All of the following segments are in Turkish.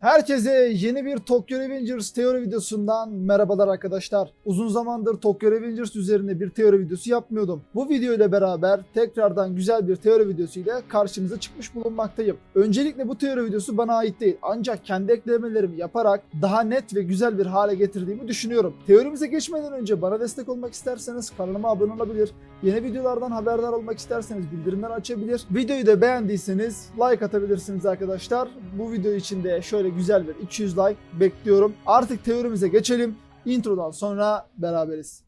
Herkese yeni bir Tokyo Revengers teori videosundan merhabalar arkadaşlar. Uzun zamandır Tokyo Revengers üzerine bir teori videosu yapmıyordum. Bu video ile beraber tekrardan güzel bir teori videosu ile karşınıza çıkmış bulunmaktayım. Öncelikle bu teori videosu bana ait değil ancak kendi eklemelerimi yaparak daha net ve güzel bir hale getirdiğimi düşünüyorum. Teorimize geçmeden önce bana destek olmak isterseniz kanalıma abone olabilir, yeni videolardan haberdar olmak isterseniz bildirimleri açabilir. Videoyu da beğendiyseniz like atabilirsiniz arkadaşlar. Bu video için de şöyle güzel bir 200 like bekliyorum. Artık teorimize geçelim. Introdan sonra beraberiz.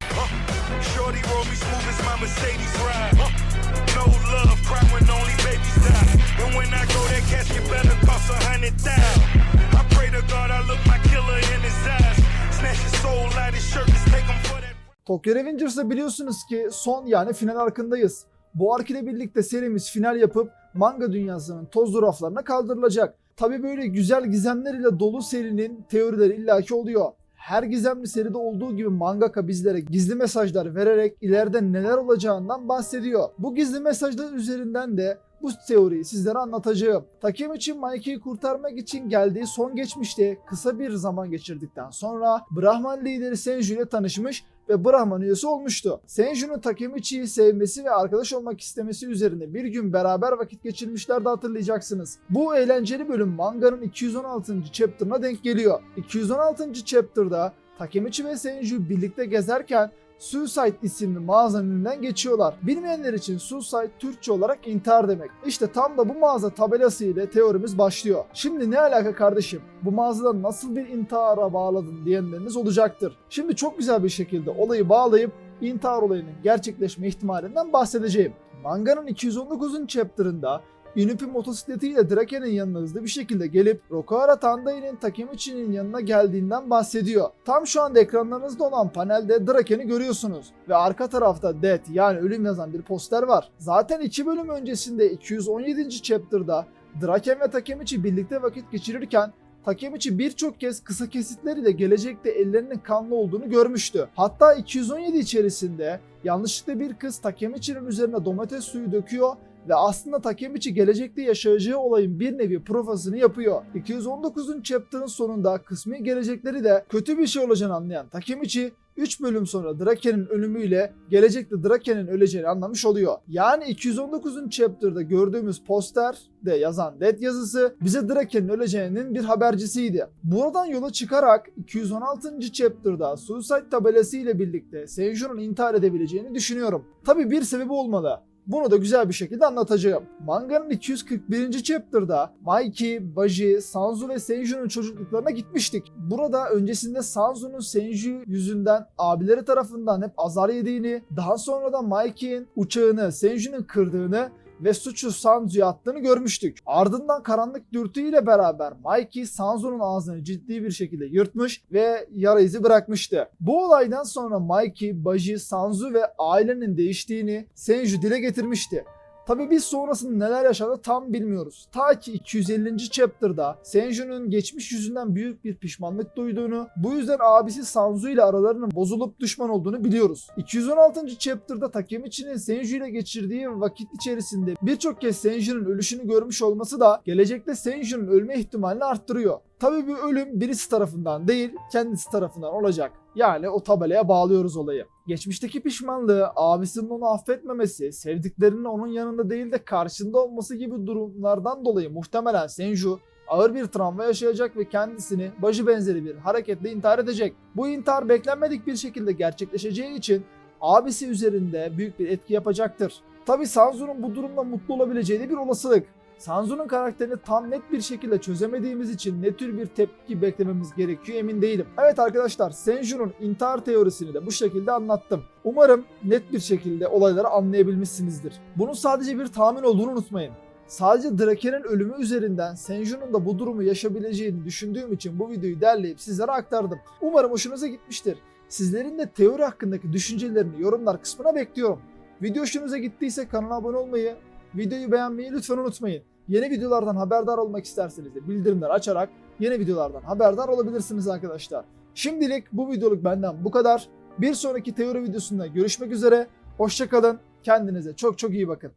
Tokyo Revengers'da biliyorsunuz ki son yani final arkındayız. Bu ark ile birlikte serimiz final yapıp manga dünyasının tozlu raflarına kaldırılacak. Tabi böyle güzel gizemler ile dolu serinin teorileri illaki oluyor. Her gizemli seride olduğu gibi mangaka bizlere gizli mesajlar vererek ileride neler olacağından bahsediyor. Bu gizli mesajlar üzerinden de bu teoriyi sizlere anlatacağım. Takemichi Mikey'i kurtarmak için geldiği son geçmişte kısa bir zaman geçirdikten sonra Brahman lideri Senju ile tanışmış ve Brahman üyesi olmuştu. Senju'nun Takemichi'yi sevmesi ve arkadaş olmak istemesi üzerine bir gün beraber vakit geçirmişlerdi hatırlayacaksınız. Bu eğlenceli bölüm manganın 216. chapter'ına denk geliyor. 216. chapter'da Takemichi ve Senju birlikte gezerken Suicide isimli mağazanın önünden geçiyorlar. Bilmeyenler için Suicide Türkçe olarak intihar demek. İşte tam da bu mağaza tabelası ile teorimiz başlıyor. Şimdi ne alaka kardeşim? Bu mağazadan nasıl bir intihara bağladın diyenleriniz olacaktır. Şimdi çok güzel bir şekilde olayı bağlayıp intihar olayının gerçekleşme ihtimalinden bahsedeceğim. Manganın 219. chapter'ında Inupi motosikletiyle Draken'in yanına hızlı bir şekilde gelip Rokuhara Tandai'nin Takemichi'nin yanına geldiğinden bahsediyor. Tam şu anda ekranlarınızda olan panelde Draken'i görüyorsunuz ve arka tarafta Death yani ölüm yazan bir poster var. Zaten iki bölüm öncesinde 217. chapter'da Draken ve Takemichi birlikte vakit geçirirken Takemichi birçok kez kısa kesitler ile gelecekte ellerinin kanlı olduğunu görmüştü. Hatta 217 içerisinde yanlışlıkla bir kız Takemichi'nin üzerine domates suyu döküyor ve aslında Takemichi gelecekte yaşayacağı olayın bir nevi profasını yapıyor. 219. chapter'ın sonunda kısmi gelecekleri de kötü bir şey olacağını anlayan Takemichi 3 bölüm sonra Draken'in ölümüyle gelecekte Draken'in öleceğini anlamış oluyor. Yani 219. chapter'da gördüğümüz poster de yazan Dead yazısı bize Draken'in öleceğinin bir habercisiydi. Buradan yola çıkarak 216. chapter'da Suicide tabelası ile birlikte Senju'nun intihar edebileceğini düşünüyorum. Tabi bir sebebi olmalı. Bunu da güzel bir şekilde anlatacağım. Manganın 241. chapter'da Mikey, Baji, Sanzu ve Senju'nun çocukluklarına gitmiştik. Burada öncesinde Sanzu'nun Senju yüzünden abileri tarafından hep azar yediğini, daha sonra da Mikey'in uçağını Senju'nun kırdığını ve suçu Sanzu'ya attığını görmüştük. Ardından karanlık dürtüyle beraber Mikey Sanzu'nun ağzını ciddi bir şekilde yırtmış ve yara izi bırakmıştı. Bu olaydan sonra Mikey, Baji, Sanzu ve ailenin değiştiğini Senju dile getirmişti. Tabi biz sonrasında neler yaşadı tam bilmiyoruz. Ta ki 250. chapter'da Senju'nun geçmiş yüzünden büyük bir pişmanlık duyduğunu, bu yüzden abisi Sanzu ile aralarının bozulup düşman olduğunu biliyoruz. 216. chapter'da Takemichi'nin Senju ile geçirdiği vakit içerisinde birçok kez Senju'nun ölüşünü görmüş olması da gelecekte Senju'nun ölme ihtimalini arttırıyor. Tabi bu ölüm birisi tarafından değil, kendisi tarafından olacak. Yani o tabelaya bağlıyoruz olayı. Geçmişteki pişmanlığı, abisinin onu affetmemesi, sevdiklerinin onun yanında değil de karşında olması gibi durumlardan dolayı muhtemelen Senju ağır bir travma yaşayacak ve kendisini başı benzeri bir hareketle intihar edecek. Bu intihar beklenmedik bir şekilde gerçekleşeceği için abisi üzerinde büyük bir etki yapacaktır. Tabi Sanzu'nun bu durumda mutlu olabileceği de bir olasılık. Sanzu'nun karakterini tam net bir şekilde çözemediğimiz için ne tür bir tepki beklememiz gerekiyor emin değilim. Evet arkadaşlar Senju'nun intihar teorisini de bu şekilde anlattım. Umarım net bir şekilde olayları anlayabilmişsinizdir. Bunun sadece bir tahmin olduğunu unutmayın. Sadece Draken'in ölümü üzerinden Senju'nun da bu durumu yaşayabileceğini düşündüğüm için bu videoyu derleyip sizlere aktardım. Umarım hoşunuza gitmiştir. Sizlerin de teori hakkındaki düşüncelerini yorumlar kısmına bekliyorum. Video hoşunuza gittiyse kanala abone olmayı, videoyu beğenmeyi lütfen unutmayın. Yeni videolardan haberdar olmak isterseniz de bildirimler açarak yeni videolardan haberdar olabilirsiniz arkadaşlar. Şimdilik bu videoluk benden bu kadar. Bir sonraki teori videosunda görüşmek üzere. Hoşçakalın. Kendinize çok çok iyi bakın.